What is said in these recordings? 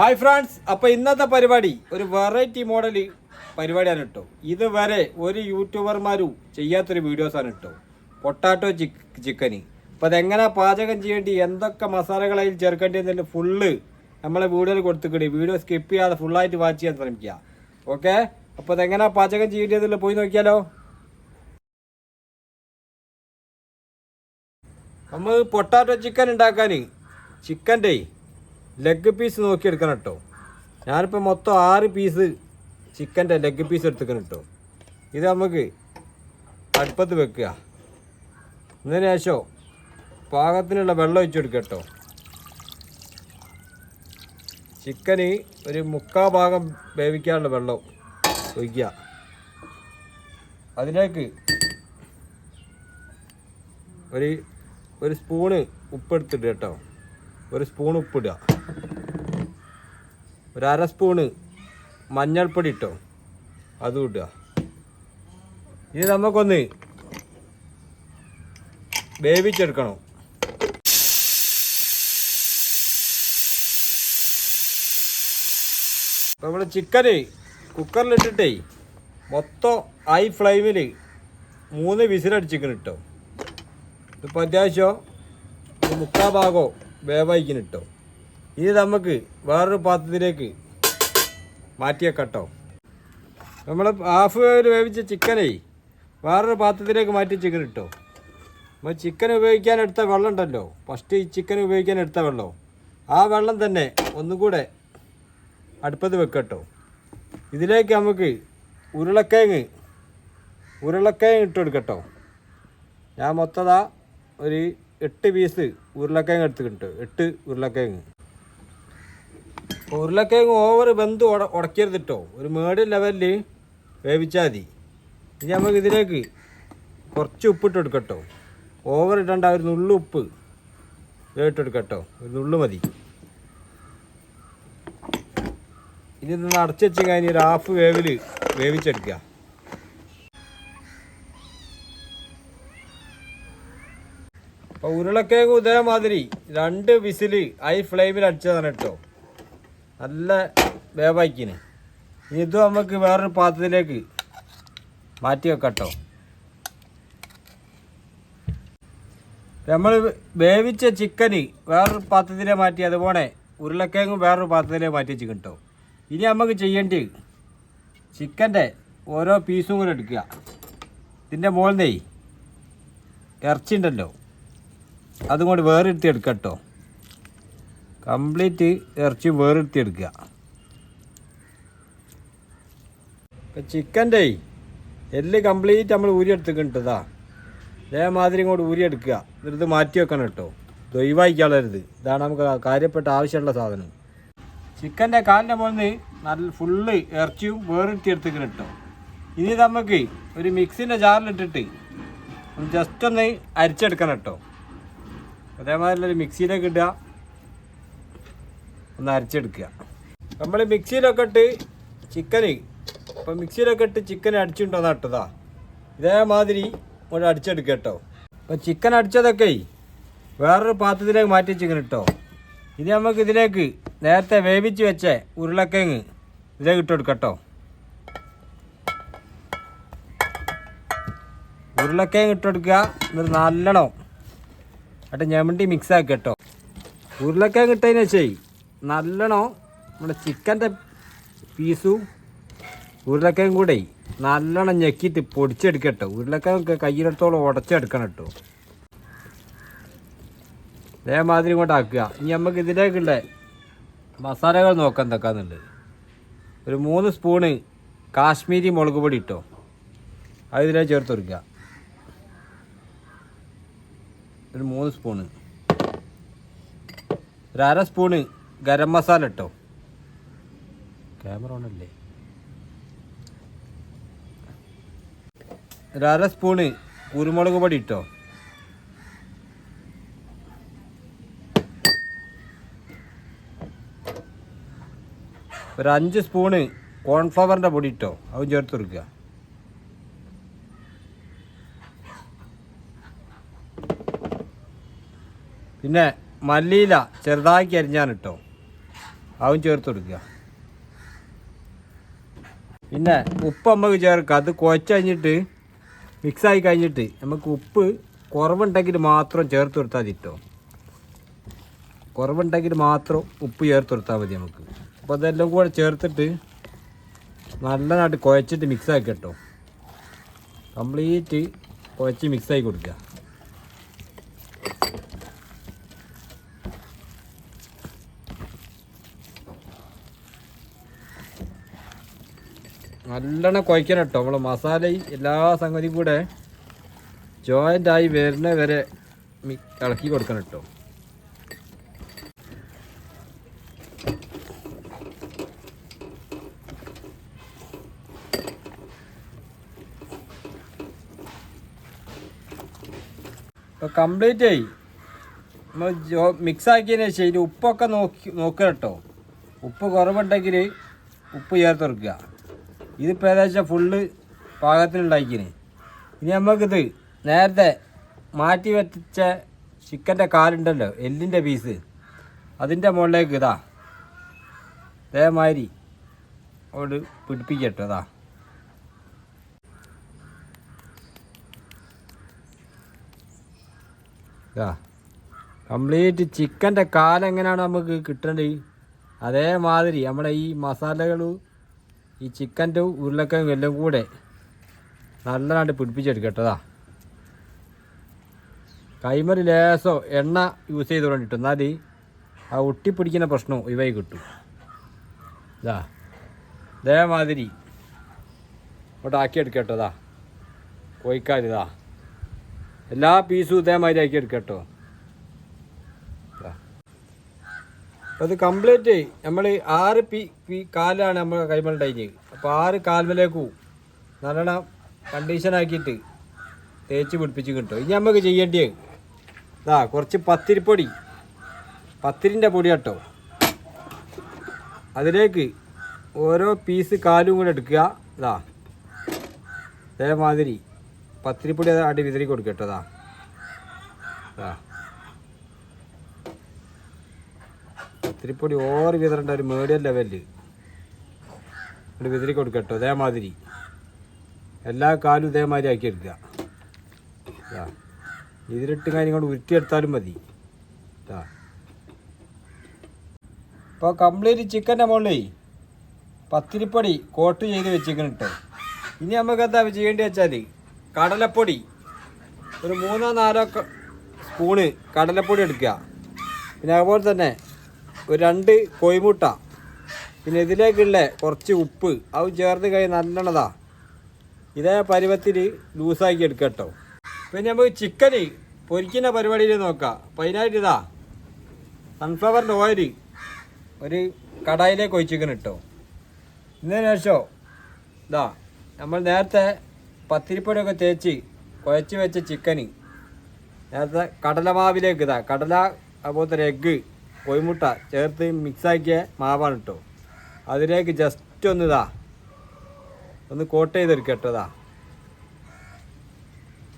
Hi friends അപ്പൊ ഇന്നത്തെ പരിപാടി ഒരു വെറൈറ്റി മോഡൽ പരിപാടിയാണ് കേട്ടോ. ഇതുവരെ ഒരു യൂട്യൂബർമാരും ചെയ്യാത്തൊരു വീഡിയോസാണ് കേട്ടോ. പൊട്ടാറ്റോ ചിക്ക് ചിക്കന് അപ്പൊ അതെങ്ങനെ പാചകം ചെയ്യേണ്ടി എന്തൊക്കെ മസാലകൾ അതിൽ ചേർക്കേണ്ടി എന്നുള്ള ഫുള്ള് നമ്മളെ വീഡിയോയിൽ കൊടുത്തുക്കിടി വീഡിയോ സ്കിപ്പ് ചെയ്യാതെ ഫുള്ളായിട്ട് വാച്ച് ചെയ്യാൻ ശ്രമിക്കുക. ഓക്കെ അപ്പോൾ അതെങ്ങനെ പാചകം ചെയ്യേണ്ടി എന്നുള്ള പോയി നോക്കിയാലോ? നമ്മൾ പൊട്ടാറ്റോ ചിക്കൻ ഉണ്ടാക്കാൻ ചിക്കന്റെ ലെഗ് പീസ് നോക്കി എടുക്കണം കേട്ടോ ഞാനിപ്പോൾ മൊത്തം ആറ് പീസ് ചിക്കന്റെ ലെഗ് പീസ് എടുത്തുക്കണം കേട്ടോ ഇത് നമുക്ക് അടുപ്പത്ത് വെക്കുക. എന്നതിന് ശേഷം പാകത്തിനുള്ള വെള്ളം ഒഴിച്ചു കൊടുക്കുക കേട്ടോ ചിക്കന് ഒരു മുക്കാ ഭാഗം വേവിക്കാനുള്ള വെള്ളം ഒഴിക്കുക. അതിലേക്ക് ഒരു ഒരു സ്പൂണ് ഉപ്പെടുത്തിട്ട് കേട്ടോ ഒരു സ്പൂൺ ഉപ്പിടുക. ഒരു അര സ്പൂണ് മഞ്ഞൾപ്പൊടി ഇട്ടോ. അതും ഇടുക. ഇനി നമുക്കൊന്ന് വേവിച്ചെടുക്കണം. അപ്പോൾ നമ്മൾ ചിക്കന് കുക്കറിലിട്ടിട്ടേ മൊത്തം ഹൈ ഫ്ലെയിമിൽ മൂന്ന് വിസിലടിച്ചിക്കണം കേട്ടോ ഇതിപ്പോൾ അത്യാവശ്യം മുക്കാ ഭാഗമോ വേവായിക്കുന്നു കേട്ടോ ഇനി നമുക്ക് വേറൊരു പാത്രത്തിലേക്ക് മാറ്റിയേക്കട്ടോ നമ്മൾ ഹാഫ് വേവിൽ വേവിച്ച ചിക്കനേ വേറൊരു പാത്രത്തിലേക്ക് മാറ്റി ചിക്കൻ ഇട്ടോ. നമ്മൾ ചിക്കൻ ഉപയോഗിക്കാൻ എടുത്ത വെള്ളം ഉണ്ടല്ലോ. ഫസ്റ്റ് ഈ ചിക്കൻ ഉപയോഗിക്കാൻ എടുത്ത വെള്ളം. ആ വെള്ളം തന്നെ ഒന്നുകൂടെ അടുപ്പത്ത് വെക്കട്ടോ ഇതിലേക്ക് നമുക്ക് ഉരുളക്കിഴങ്ങ് ഉരുളക്കിഴങ്ങ് ഇട്ട് കൊടുക്കട്ടോ ഞാൻ മൊത്തതാ ഒരു എട്ട് പീസ് ഉരുളക്കിഴങ്ങ് എടുത്തിട്ടുണ്ട്. എട്ട് ഉരുളക്കിഴങ്ങ്. ഉരുളക്കിഴങ്ങ് ഓവർ ബന്ധു ഉട ഉടക്കരുത് കേട്ടോ ഒരു മേഡിയം ലെവലിൽ വേവിച്ചാൽ മതി. ഇനി നമുക്ക് ഇതിലേക്ക് കുറച്ച് ഉപ്പിട്ട് എടുക്കട്ടോ ഓവർ ഇടണ്ട ഒരു നുള്ളു ഉപ്പ് ഇട്ടെടുക്കട്ടോ ഒരു നുള്ളു മതി. ഇനി ഇതൊന്ന് അടച്ചു വെച്ച് കഴിഞ്ഞ് ഒരു ഹാഫ് വേവിൽ വേവിച്ചെടുക്കുക. അപ്പോൾ ഉരുളക്കിഴങ്ങ് ഇതേമാതിരി രണ്ട് വിസിൽ ഹൈ ഫ്ലെയിമിൽ അടിച്ചതാണ് കേട്ടോ. നല്ല വേവായിക്കിന്. ഇനി ഇത് നമുക്ക് വേറൊരു പാത്രത്തിലേക്ക് മാറ്റി വെക്കട്ടോ. കേട്ടോ നമ്മൾ വേവിച്ച ചിക്കന് വേറൊരു പാത്രത്തിലേക്ക് മാറ്റി അതുപോലെ ഉരുളക്കിഴങ്ങ് വേറൊരു പാത്രത്തിലേക്ക് മാറ്റി വെച്ച് കിട്ടോ ഇനി നമുക്ക് ചെയ്യേണ്ടത് ചിക്കന്റെ ഓരോ പീസും കൂടെ എടുക്കുക. ഇതിന്റെ മുകളിൽ ഇറച്ചി ഉണ്ടല്ലോ അതും കൂടി വേറെടുത്തി എടുക്കുക കേട്ടോ. കംപ്ലീറ്റ് ഇറച്ചി വേറെടുത്തി എടുക്കുക. ഇപ്പം ചിക്കന്റെ എല്ല് കംപ്ലീറ്റ് നമ്മൾ ഊരിയെടുത്തിട്ടുണ്ടതാ ഇതേമാതിരി ഇങ്ങോട്ട് ഊരിയെടുക്കുക എന്നിട്ട് ഇത് മാറ്റി വെക്കണം കേട്ടോ. ദൈവായിക്കളരുത് ഇതാണ് നമുക്ക് കാര്യപ്പെട്ട ആവശ്യമുള്ള സാധനം. ചിക്കന്റെ കാലിന്റെ മുകളിൽ നല്ല ഫുള്ള് ഇറച്ചിയും വേറെടുത്തി എടുത്തിക്കണം കേട്ടോ. ഇനി നമുക്ക് ഒരു മിക്സിന്റെ ജാറിലിട്ടിട്ട് ജസ്റ്റ് ഒന്ന് അരിച്ചെടുക്കണം കേട്ടോ. അതേമാതിരി ഒരു മിക്സിയിലേക്ക് ഇടുക. ഒന്ന് അരച്ചെടുക്കുക. നമ്മൾ മിക്സിയിലൊക്കെ ഇട്ട് ചിക്കന് ഇപ്പം മിക്സിയിലൊക്കെ ഇട്ട് ചിക്കൻ അടിച്ചിട്ടുണ്ടോ നട്ടതാ. ഇതേമാതിരി ഇവിടെ അടിച്ചെടുക്കുക കേട്ടോ. അപ്പം ചിക്കൻ അടിച്ചതൊക്കെ വേറൊരു പാത്രത്തിലേക്ക് മാറ്റി ചിക്കൻ ഇട്ടോ. ഇനി നമുക്ക് ഇതിലേക്ക് നേരത്തെ വേവിച്ച് വെച്ച ഉരുളക്കിഴങ്ങ് ഇതിലേക്ക് ഇട്ട് കൊടുക്കട്ടോ ഉരുളക്കിഴങ്ങ് ഇട്ട് കൊടുക്കുക. എന്നിട്ട് നല്ലോണം എന്നിട്ട് ഞമണ്ടി മിക്സ് ആക്കി കേട്ടോ ഉരുളക്കാൻ കിട്ടുന്ന വെച്ചേ നല്ലോണം നമ്മുടെ ചിക്കന്റെ പീസും ഉരുളക്കയും കൂടെ നല്ലോണം ഞെക്കിയിട്ട് പൊടിച്ചെടുക്കട്ടോ. ഉരുളക്കിഴങ്ങ് കയ്യിലെടുത്തോളം ഉടച്ചെടുക്കണം കേട്ടോ. ഇതേമാതിരി ഇങ്ങോട്ട് ആക്കുക. ഇനി നമുക്ക് ഇതിലേക്കുള്ള മസാലകൾ നോക്കാൻ എന്തൊക്കെയാന്നുള്ളത് ഒരു മൂന്ന് സ്പൂണ് കാശ്മീരി മുളക് പൊടി ഇട്ടോ. അത് ചേർത്ത് കൊടുക്കുക. ഒരു മൂന്ന് സ്പൂണ്. ഒരു അര സ്പൂണ് ഗരം മസാല ഇട്ടോ. ക്യാമറ ഓണല്ലേ? ഒരു അര സ്പൂണ് കുരുമുളക് പൊടി ഇട്ടോ. ഒരു അഞ്ച് സ്പൂണ് കോൺഫ്ലവറിന്റെ പൊടി ഇട്ടോ. അതും ചേർത്ത് കൊടുക്കുക. പിന്നെ മല്ലിയില ചെറുതാക്കി അരിഞ്ഞാനിട്ടോ. അതും ചേർത്ത് കൊടുക്കുക. പിന്നെ ഉപ്പ് നമുക്ക് ചേർക്കുക അത് കുഴച്ച് കഴിഞ്ഞിട്ട് മിക്സായി കഴിഞ്ഞിട്ട് നമുക്ക് ഉപ്പ് കുറവുണ്ടെങ്കിൽ മാത്രം ചേർത്ത് കൊടുത്താൽ മതി കേട്ടോ കുറവുണ്ടെങ്കിൽ മാത്രം ഉപ്പ് ചേർത്ത് കൊടുത്താൽ മതി നമുക്ക് അപ്പോൾ അതെല്ലാം കൂടെ ചേർത്തിട്ട് നല്ലതായിട്ട് കുഴച്ചിട്ട് മിക്സാക്കി കേട്ടോ കംപ്ലീറ്റ് കുഴച്ച് മിക്സാക്കി കൊടുക്കുക. നല്ലോണം കുഴക്കണം കേട്ടോ നമ്മൾ മസാലയും എല്ലാ സംഗതിയും കൂടെ ജോയിന്റ് ആയി വരുന്ന വരെ ഇളക്കി കൊടുക്കണം കേട്ടോ ഇപ്പോൾ കംപ്ലീറ്റ് ആയി. നമ്മൾ ജോ മിക്സ് ആക്കിയതിന് ശേഷം ഇതിൽ ഉപ്പൊക്കെ നോക്കി നോക്കുക കേട്ടോ ഉപ്പ് കുറവുണ്ടെങ്കിൽ ഉപ്പ് ചേർത്ത് കൊടുക്കുക. ഇതിപ്പോൾ ഏകദേശം ഫുള്ള് പാകത്തിനുണ്ടാക്കിന് ഇനി നമുക്കിത് നേരത്തെ മാറ്റി വെച്ച ചിക്കന്റെ കാലുണ്ടല്ലോ എല്ലിന്റെ പീസ് അതിന്റെ മുകളിലേക്ക് ഇതാ അതേമാതിരി അവിടെ പിടിപ്പിക്കട്ടോ അതാ ഇതാ കംപ്ലീറ്റ് ചിക്കന്റെ കാലെങ്ങനെയാണ് നമുക്ക് കിട്ടേണ്ടത്? അതേമാതിരി നമ്മുടെ ഈ മസാലകൾ ഈ ചിക്കന്റെ ഉരുളക്കിഴങ്ങും എല്ലാം കൂടെ നല്ലതായിട്ട് പിടിപ്പിച്ചെടുക്കട്ടതാ. കൈമറി ലേസോ എണ്ണ യൂസ് ചെയ്ത് തുടങ്ങിയിട്ട് എന്നാൽ ആ ഒട്ടിപ്പിടിക്കുന്ന പ്രശ്നവും ഇവയിൽ കിട്ടും. ഇതാ ഇതേമാതിരി ഇവിടെ ആക്കിയെടുക്കട്ടതാ. കോഴിക്കാരിതാ എല്ലാ പീസും ഇതേമാതിരി ആക്കി എടുക്കട്ടോ അപ്പോൾ അത് കംപ്ലീറ്റ് നമ്മൾ ആറ് പി പി കാലാണ് നമ്മൾ കൈമലുണ്ടായി അപ്പോൾ ആറ് കാൽമലേക്ക് പോവും. നല്ലോണം കണ്ടീഷൻ ആക്കിയിട്ട് തേച്ച് പിടിപ്പിച്ച് കിട്ടും. ഇനി നമുക്ക് ചെയ്യേണ്ടത് ഇതാ കുറച്ച് പത്തിരിപ്പൊടി. പത്തിരിന്റെ പൊടി കേട്ടോ. അതിലേക്ക് ഓരോ പീസ് കാലും കൂടെ എടുക്കുക. ഇതാ അതേമാതിരി പത്തിരിപ്പൊടി അടി വിതറി കൊടുക്കട്ടോ അതാ ഇതാ പത്തിരിപ്പൊടി ഓവർ വിതറേണ്ട ഒരു മീഡിയം ലെവലിൽ ഇവിടെ വിതറി കൊടുക്കട്ടോ ഇതേമാതിരി. എല്ലാ കാലും ഇതേമാതിരി ആക്കി എടുക്കുക. ഇതാ ഇതിലിട്ട് കാര്യം കൊണ്ട് ഉരുട്ടിയെടുത്താലും മതി. ഇതാ ഇപ്പോൾ കംപ്ലീറ്റ് ചിക്കന്റെ മുകളിൽ പത്തിരിപ്പൊടി കോട്ട് ചെയ്ത് വെച്ചിരിക്കണം കേട്ടോ ഇനി നമുക്ക് എന്താ ചെയ്യേണ്ടി വെച്ചാൽ കടലപ്പൊടി. ഒരു മൂന്നോ നാലോ സ്പൂണ് കടലപ്പൊടി എടുക്കുക. പിന്നെ അതുപോലെ തന്നെ ഒരു രണ്ട് കോയിമുട്ട പിന്നെ ഇതിലേക്കുള്ള കുറച്ച് ഉപ്പ്. അത് ചേർത്ത് കഴിഞ്ഞ് നല്ലണതാ. ഇതേ പരുവത്തിൽ ലൂസാക്കി എടുക്കുക കേട്ടോ പിന്നെ നമുക്ക് ചിക്കൻ പൊരിക്കുന്ന പരിപാടിയിൽ നോക്കാം. അപ്പം അതിനായിട്ട് ഇതാ സൺഫ്ലവറിന്റെ ഓയിൽ ഒരു കടായിലേക്ക് ഒഴിച്ചിക്കണം കേട്ടോ. ഇതിന് ശേഷം ഇതാ നമ്മൾ നേരത്തെ പത്തിരിപ്പൊടിയൊക്കെ തേച്ച് കുഴച്ച് വെച്ച ചിക്കൻ നേരത്തെ കടലമാവിലേക്ക് ഇതാ കടല അതുപോലത്തെ എഗ്ഗ് കോഴിമുട്ട ചേർത്ത് മിക്സാക്കിയ മാവാണ് കേട്ടോ അതിലേക്ക് ജസ്റ്റ് ഒന്ന് ഇതാ. ഒന്ന് കോട്ട് ചെയ്തെടുക്കുക കേട്ടോ ഇതാ.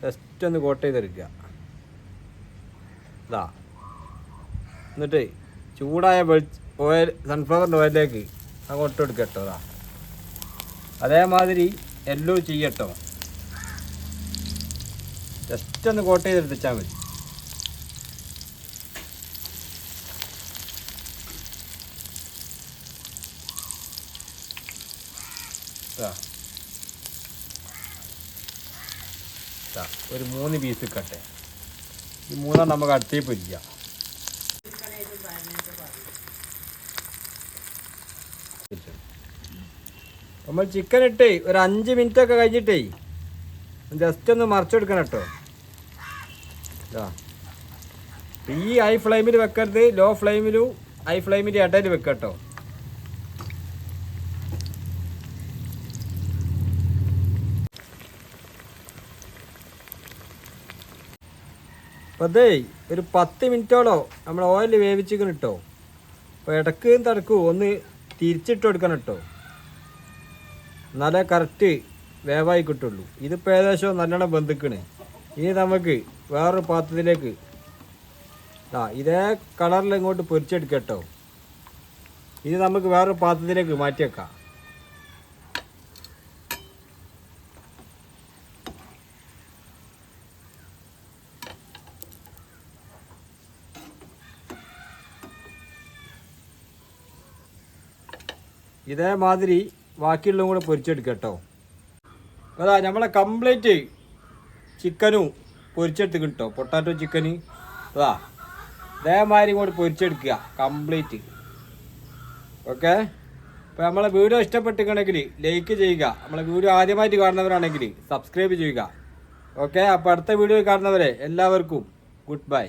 ജസ്റ്റ് ഒന്ന് കോട്ട് ചെയ്തെടുക്കുക. ഇതാ. എന്നിട്ട് ചൂടായ വെളിച്ച ഓയിൽ സൺഫ്ലവറിന്റെ ഓയിലിലേക്ക് അങ്ങോട്ട് എടുക്കുക കേട്ടോ ഇതാ. അതേമാതിരി എല്ലോ ചെയ്യട്ടോ ജസ്റ്റ് ഒന്ന് കോട്ട് ചെയ്തെടുത്താൽ മതി. ഒരു മൂന്ന് പീസ് കട്ടെ ഈ മൂന്നെണ്ണം നമുക്ക് അടുത്തേ പൊരിക്കാം നമ്മൾ ചിക്കൻ ഇട്ടേ ഒരു അഞ്ച് മിനിറ്റ് ഒക്കെ കഴിഞ്ഞിട്ടേ ജസ്റ്റ് ഒന്ന് മറിച്ചെടുക്കണം കേട്ടോ. ഈ ഹൈ ഫ്ലെയിമിൽ വെക്കരുത് ലോ ഫ്ലെയിമിലും ഹൈ ഫ്ലെയിമിന്റെ ഇടയിൽ വെക്കട്ടോ അപ്പോൾ അതേ ഒരു പത്ത് മിനിറ്റോളോ നമ്മൾ ഓയിൽ വേവിച്ചിരിക്കണം കേട്ടോ അപ്പോൾ ഇടയ്ക്ക് തടക്കും ഒന്ന് തിരിച്ചിട്ട് കൊടുക്കണം കേട്ടോ നല്ല കറക്റ്റ് വേവായി കിട്ടുള്ളൂ. ഇതിപ്പോൾ ഏകദേശം നല്ലോണം ബന്ധുക്കണ് ഇനി നമുക്ക് വേറൊരു പാത്രത്തിലേക്ക് ആ ഇതേ കളറിൽ ഇങ്ങോട്ട് പൊരിച്ചെടുക്കാം കേട്ടോ ഇനി നമുക്ക് വേറൊരു പാത്രത്തിലേക്ക് മാറ്റി ഇതേമാതിരി ബാക്കിയുള്ളതും കൂടെ പൊരിച്ചെടുക്കുക കേട്ടോ അതാ നമ്മളെ കംപ്ലീറ്റ് ചിക്കനും പൊരിച്ചെടുത്ത് കിട്ടോ പൊട്ടാറ്റോ ചിക്കന് അതാ ഇതേമാതിരി ഇങ്ങോട്ട് പൊരിച്ചെടുക്കുക കംപ്ലീറ്റ് ഓക്കെ അപ്പോൾ നമ്മളെ വീഡിയോ ഇഷ്ടപ്പെട്ടിട്ടുണ്ടെങ്കിൽ ലൈക്ക് ചെയ്യുക. നമ്മളെ വീഡിയോ ആദ്യമായിട്ട് കാണുന്നവരാണെങ്കിൽ സബ്സ്ക്രൈബ് ചെയ്യുക. ഓക്കെ അപ്പോൾ അടുത്ത വീഡിയോ കാണുന്നവരെ എല്ലാവർക്കും ഗുഡ് ബൈ